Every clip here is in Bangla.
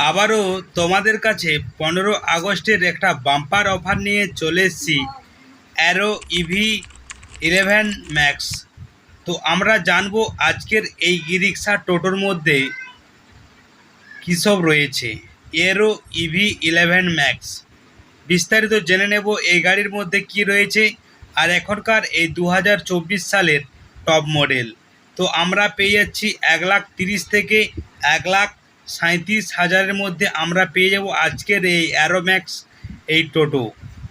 আবারও তোমাদের কাছে পনেরো আগস্টের একটা বাম্পার অফার নিয়ে চলে এসেছি অ্যারো ইভি ইলেভেন ম্যাক্স তো আমরা জানব আজকের এই ই রিক্সা টোটোর মধ্যে কী সব রয়েছে। এরো ইভি ইলেভেন ম্যাক্স বিস্তারিত জেনে নেব এই গাড়ির মধ্যে কি রয়েছে আর এখনকার এই দু হাজার চব্বিশ সালের টপ মডেল তো আমরা পেয়ে যাচ্ছি এক লাখ তিরিশ থেকে এক লাখ সাঁত্রিশ হাজারের মধ্যে আমরা পেয়ে যাব আজকের এই অ্যারোম্যাক্স এই টোটো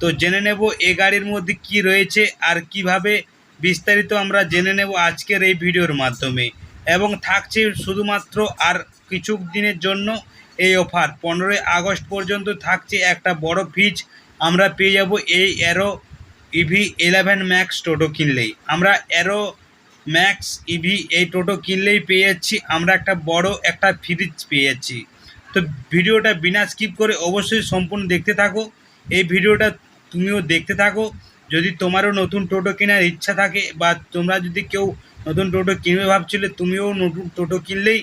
তো জেনে নেব এই গাড়ির মধ্যে কি রয়েছে আর কীভাবে বিস্তারিত আমরা জেনে নেব আজকের এই ভিডিওর মাধ্যমে। এবং থাকছে শুধুমাত্র আর কিছু দিনের জন্য এই অফার। পনেরোই আগস্ট পর্যন্ত থাকছে একটা বড় ফিজ আমরা পেয়ে যাব এই অ্যারো ইভি ইলেভেন ম্যাক্স টোটো কিনলেই। আমরা অ্যারো ম্যাক্স ইভি এই টোটো কিনলেই পেয়ে যাচ্ছি। আমরা একটা বড় একটা ফ্রিজ পেয়ে যাচ্ছি। তো ভিডিওটা বিনা স্কিপ করে অবশ্যই সম্পূর্ণ দেখতে থাকো। এই ভিডিওটা তুমিও দেখতে থাকো। যদি তোমারও নতুন টোটো কেনার ইচ্ছা থাকে বা তোমরা যদি কেউ নতুন টোটো কিনবে ভাবছিলে, তুমিও নতুন টোটো কিনলেই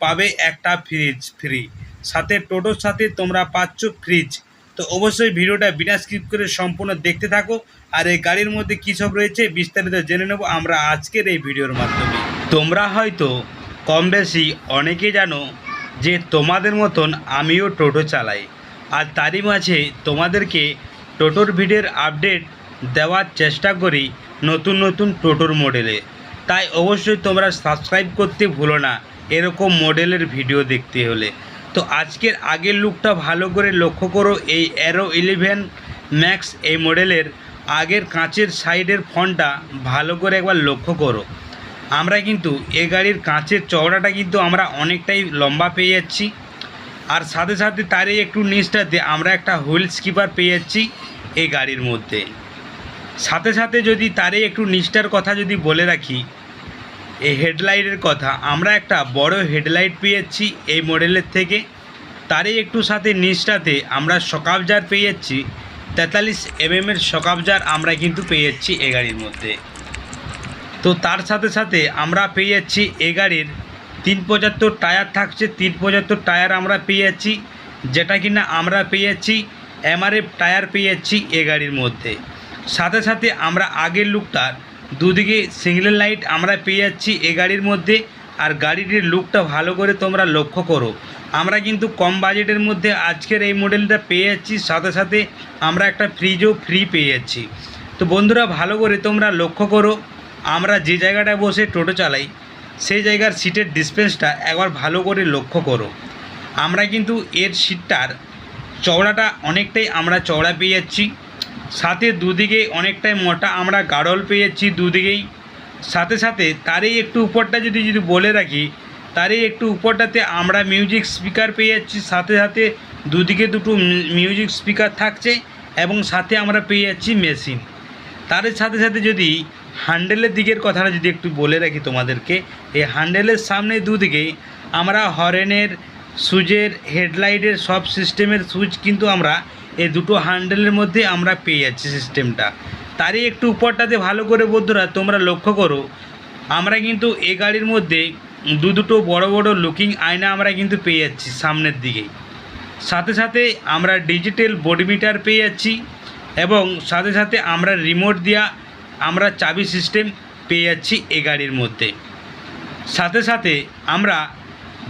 পাবে একটা ফ্রিজ ফ্রি সাথে টোটোর সাথে তোমরা পাচ্ছ ফ্রিজ তো অবশ্যই ভিডিওটা বিনা স্কিপ করে সম্পূর্ণ দেখতে থাকো। আর এই গাড়ির মধ্যে কী সব রয়েছে বিস্তারিত জেনে নেব আমরা আজকের এই ভিডিওর মাধ্যমে। তোমরা হয়তো কম বেশি অনেকে জানো যে তোমাদের মতন আমিও টোটো চালাই। আর তারই মাঝে তোমাদেরকে টোটোর ভিডিওর আপডেট দেওয়ার চেষ্টা করি নতুন নতুন টোটোর মডেলে। তাই অবশ্যই তোমরা সাবস্ক্রাইব করতে ভুলো না এরকম মডেলের ভিডিও দেখতে হলে। তো আজকের আগের লুকটা ভালো করে লক্ষ্য করো, এই অ্যারো ইলেভেন ম্যাক্স এই মডেলের আগের কাঁচের সাইডের ফন্টটা ভালো করে একবার লক্ষ্য করো। আমরা কিন্তু এ গাড়ির কাঁচের চওড়াটা কিন্তু আমরা অনেকটাই লম্বা পেয়ে যাচ্ছি। আর সাথে সাথে তারই একটু নিচটাতে আমরা একটা হুইল স্কিপার পেয়ে যাচ্ছি এই গাড়ির মধ্যে। সাথে সাথে যদি তারই একটু নিচটার কথা যদি বলে রাখি এই হেডলাইটের কথা। আমরা একটা বড় হেডলাইট পেয়ে যাচ্ছি এই মডেলের থেকে। তারই একটু সাথে নিচটাতে আমরা সকাবজার পেয়ে যাচ্ছি তেতাল্লিশ এমএমের সকাবজার আমরা কিন্তু পেয়ে যাচ্ছি এ গাড়ির মধ্যে। তো তার সাথে সাথে আমরা পেয়ে যাচ্ছি এ গাড়ির তিন পঁচাত্তর টায়ার থাকছে, তিন পঁচাত্তর টায়ার আমরা পেয়ে যাচ্ছি যেটা কিনা আমরা পেয়ে যাচ্ছি এমআরএফ টায়ার পেয়ে যাচ্ছি এ গাড়ির মধ্যে। সাথে সাথে আমরা আগের লুকটার দুদিকে সিঙ্গেল লাইট আমরা পেয়ে যাচ্ছি এ গাড়ির মধ্যে, আর গাড়িটির লুকটা ভালো করে তোমরা লক্ষ্য করো। আমরা কিন্তু কম বাজেটের মধ্যে আজকের এই মডেলটা পেয়ে যাচ্ছি, সাথে সাথে আমরা একটা ফ্রিজও ফ্রি পেয়ে যাচ্ছি। তো বন্ধুরা, ভালো করে তোমরা লক্ষ্য করো, আমরা যে জায়গাটায় বসে টোটো চালাই, সেই জায়গার সিটের ডিসপেন্সটা একবার ভালো করে লক্ষ্য করো। আমরা কিন্তু এর সিটটার চওড়াটা অনেকটাই আমরা চওড়া পেয়ে যাচ্ছি। সাথে দুদিকে অনেকটাই মোটা, আমরা গাড়ল পেয়ে যাচ্ছি দুদিকেই। সাথে সাথে তারই একটু উপরটা যদি যদি বলে রাখি, তারই একটু উপরটাতে আমরা মিউজিক স্পিকার পেয়ে যাচ্ছি সাথে সাথে দুদিকে দুটো মিউজিক স্পিকার থাকছে এবং সাথে আমরা পেয়ে যাচ্ছি মেশিন তার সাথে সাথে যদি হ্যান্ডেলের দিকের কথাটা যদি একটু বলে রাখি তোমাদেরকে, এই হ্যান্ডেলের সামনে দুদিকে আমরা হরেনের সুইচের হেডলাইটের সব সিস্টেমের সুইচ কিন্তু আমরা এই দুটো হ্যান্ডেলের মধ্যে আমরা পেয়ে যাচ্ছি সিস্টেমটা তারই একটু উপরটাতে ভালো করে বন্ধুরা তোমরা লক্ষ্য করো, আমরা কিন্তু এই গাড়ির মধ্যে দু দুটো বড় বড় লুকিং আয়না আমরা কিন্তু পেয়ে যাচ্ছি সামনের দিকেই সাথে সাথে আমরা ডিজিটাল বডি মিটার পেয়ে যাচ্ছি এবং সাথে সাথে আমরা রিমোট দেওয়া আমরা চাবি সিস্টেম পেয়ে যাচ্ছি এ গাড়ির মধ্যে। সাথে সাথে আমরা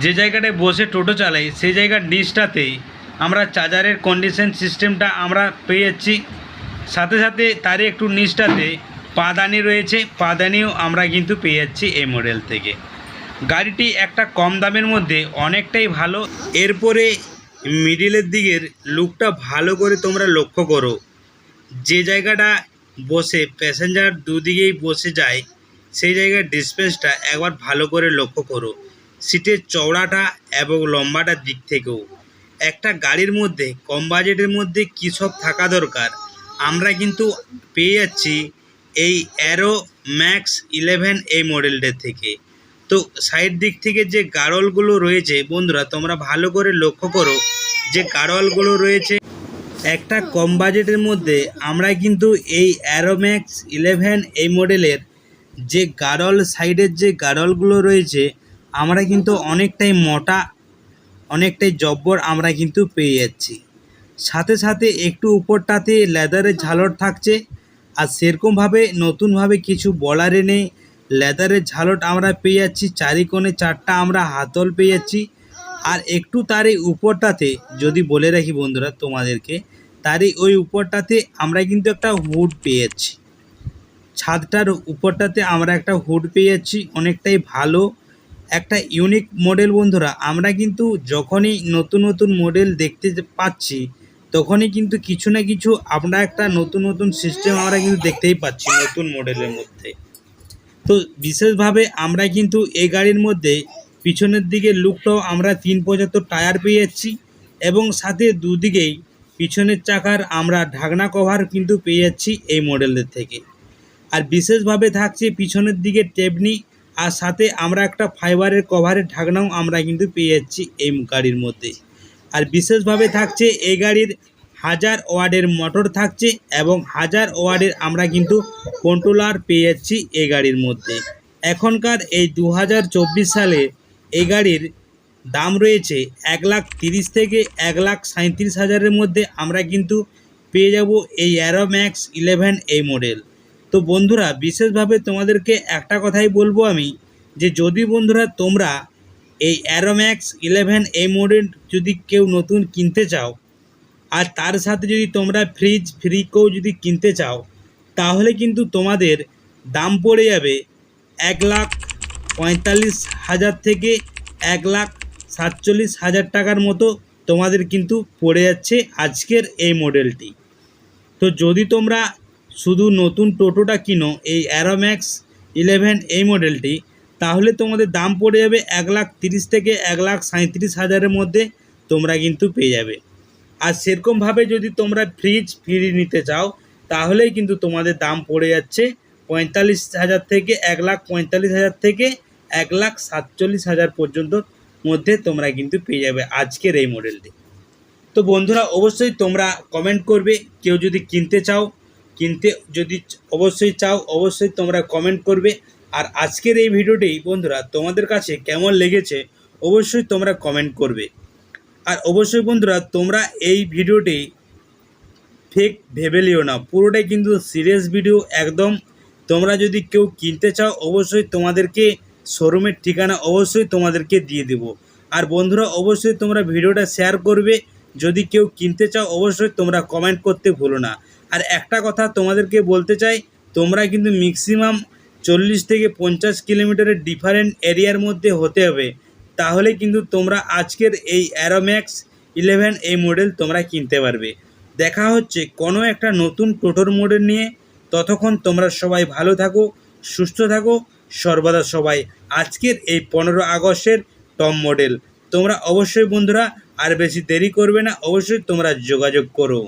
যে জায়গাটায় বসে টোটো চালাই, সেই জায়গার নিচটাতে আমরা চার্জারের কন্ডিশন সিস্টেমটা আমরা পেয়ে যাচ্ছি সাথে সাথে তার একটু নিচটাতে পাদানি রয়েছে, পাদানিও আমরা কিন্তু পেয়ে যাচ্ছি এই মডেল থেকে। গাড়িটি একটা কম দামের মধ্যে অনেকটাই ভালো। এরপরে মিডিলের দিকের লুকটা ভালো করে তোমরা লক্ষ্য করো। যে জায়গাটা বসে প্যাসেঞ্জার দুদিকেই বসে যায়, সেই জায়গার ডিসপেন্সটা একবার ভালো করে লক্ষ্য করো। সিটের চওড়াটা এবং লম্বাটার দিক থেকেও। একটা গাড়ির মধ্যে, কম বাজেটের মধ্যে কী সব থাকা দরকার? আমরা কিন্তু পেয়ে যাচ্ছি এই অ্যারো ম্যাক্স ইলেভেন এই মডেলটার থেকে। তো সাইড দিক থেকে যে গাড়লগুলো রয়েছে, বন্ধুরা, তোমরা ভালো করে লক্ষ্য করো, যে গাড়লগুলো রয়েছে, একটা কম বাজেটের মধ্যে আমরা কিন্তু এই অ্যারোম্যাক্স ইলেভেন এই মডেলের যে গাড়ল সাইডের যে গাড়লগুলো রয়েছে, আমরা কিন্তু অনেকটাই মোটা অনেকটাই জব্বর আমরা কিন্তু পেয়ে যাচ্ছি। সাথে সাথে একটু উপরটাতে লেদারের ঝালর থাকছে আর সেরকমভাবে নতুনভাবে কিছু বলারে নেই। লেদারের ঝালট আমরা পেয়ে যাচ্ছি, চারিকোণে চারটা আমরা হাতল পেয়ে যাচ্ছি। আর একটু তার এই উপরটাতে, যদি বলে রাখি বন্ধুরা তোমাদেরকে, তারই ওই উপরটাতে আমরা কিন্তু একটা হুড পেয়ে যাচ্ছি। ছাদটার উপরটাতে আমরা একটা হুড পেয়ে যাচ্ছি, অনেকটাই ভালো একটা ইউনিক মডেল বন্ধুরা, আমরা কিন্তু যখনই নতুন নতুন মডেল দেখতে পাচ্ছি, তখনই কিন্তু কিছু না কিছু আমরা একটা নতুন নতুন সিস্টেম আমরা কিন্তু দেখতেই পাচ্ছি নতুন মডেলের মধ্যে। তো বিশেষভাবে আমরা কিন্তু এই গাড়ির মধ্যে পিছনের দিকে লুকটাও আমরা তিন পঁচাত্তর টায়ার পেয়ে যাচ্ছি এবং সাথে দুদিকেই পিছনের চাকার আমরা ঢাকনা কভার কিন্তু পেয়ে যাচ্ছি এই মডেলের থেকে। আর বিশেষভাবে থাকছে পিছনের দিকে টেবনি আর সাথে আমরা একটা ফাইবারের কভারের ঢাকনাও আমরা কিন্তু পেয়ে যাচ্ছি এই গাড়ির মধ্যে। আর বিশেষভাবে থাকছে এই গাড়ির হাজার ওয়ার্ডের মোটর থাকছে এবং হাজার ওয়ার্ডের আমরা কিন্তু কন্ট্রোলার পেয়ে যাচ্ছি এই গাড়ির মধ্যে। এখনকার এই দু হাজার চব্বিশ সালে এই গাড়ির দাম রয়েছে এক লাখ তিরিশ থেকে এক লাখ সাঁত্রিশ হাজারের মধ্যে আমরা কিন্তু পেয়ে যাব এই অ্যারোম্যাক্স ইলেভেন এই মডেল তো বন্ধুরা, বিশেষভাবে তোমাদেরকে একটা কথাই বলব আমি, যে যদি বন্ধুরা তোমরা এই অ্যারোম্যাক্স ইলেভেন এই মডেল যদি কেউ নতুন কিনতে চাও, আর তার সাথে যদি তোমরা ফ্রিজ ফ্রিকেও যদি কিনতে চাও, তাহলে কিন্তু তোমাদের দাম পড়ে যাবে এক লাখ পঁয়তাল্লিশ হাজার থেকে এক লাখ সাতচল্লিশ হাজার টাকার মতো তোমাদের কিন্তু পড়ে যাচ্ছে আজকের এই মডেলটি তো যদি তোমরা শুধু নতুন টোটোটা কিনো এই অ্যারোম্যাক্স ইলেভেন এই মডেলটি তাহলে তোমাদের দাম পড়ে যাবে এক লাখ তিরিশ থেকে এক লাখ সাঁত্রিশ হাজারের মধ্যে তোমরা কিন্তু পেয়ে যাবে। আর সেরকমভাবে যদি তোমরা ফ্রিজ ফ্রি নিতে চাও, তাহলেই কিন্তু তোমাদের দাম পড়ে যাচ্ছে পঁয়তাল্লিশ হাজার থেকে এক লাখ পঁয়তাল্লিশ হাজার থেকে এক লাখ সাতচল্লিশ হাজার পর্যন্ত মধ্যে তোমরা কিন্তু পেয়ে যাবে আজকের এই মডেলটি তো বন্ধুরা, অবশ্যই তোমরা কমেন্ট করবে। কেউ যদি কিনতে চাও কিনতে যদি অবশ্যই চাও, অবশ্যই তোমরা কমেন্ট করবে। আর আজকের এই ভিডিওটি, বন্ধুরা, তোমাদের কাছে কেমন লেগেছে, অবশ্যই তোমরা কমেন্ট করবে। আর অবশ্যই, বন্ধুরা, তোমরা এই ভিডিওটি ফেক ভেবে লিও না। পুরোটাই কিন্তু সিরিয়াস ভিডিও একদম। তোমরা যদি কেউ কিনতে চাও, অবশ্যই তোমাদেরকে শোরুমের ঠিকানা অবশ্যই তোমাদেরকে দিয়ে দেবো। আর বন্ধুরা, অবশ্যই তোমরা ভিডিওটা শেয়ার করবে। যদি কেউ কিনতে চাও, অবশ্যই তোমরা কমেন্ট করতে ভুলো না। আর একটা কথা তোমাদেরকে বলতে চাই, তোমরা কিন্তু ম্যাক্সিমাম চল্লিশ থেকে পঞ্চাশ কিলোমিটারের ডিফারেন্ট এরিয়ার মধ্যে হতে হবে। তাহলে কিন্তু তোমরা আজকের এই অ্যারোম্যাক্স ইলেভেন এই মডেল তোমরা কিনতে পারবে। দেখা হচ্ছে কোনো একটা নতুন টোটোর মডেল নিয়ে। ততক্ষণ তোমরা সবাই ভালো থাকো, সুস্থ থাকো, সর্বদা সবাই। আজকের এই পনেরো আগস্টের টম মডেল তোমরা অবশ্যই বন্ধুরা আর বেশি দেরি করবে না অবশ্যই তোমরা যোগাযোগ করো।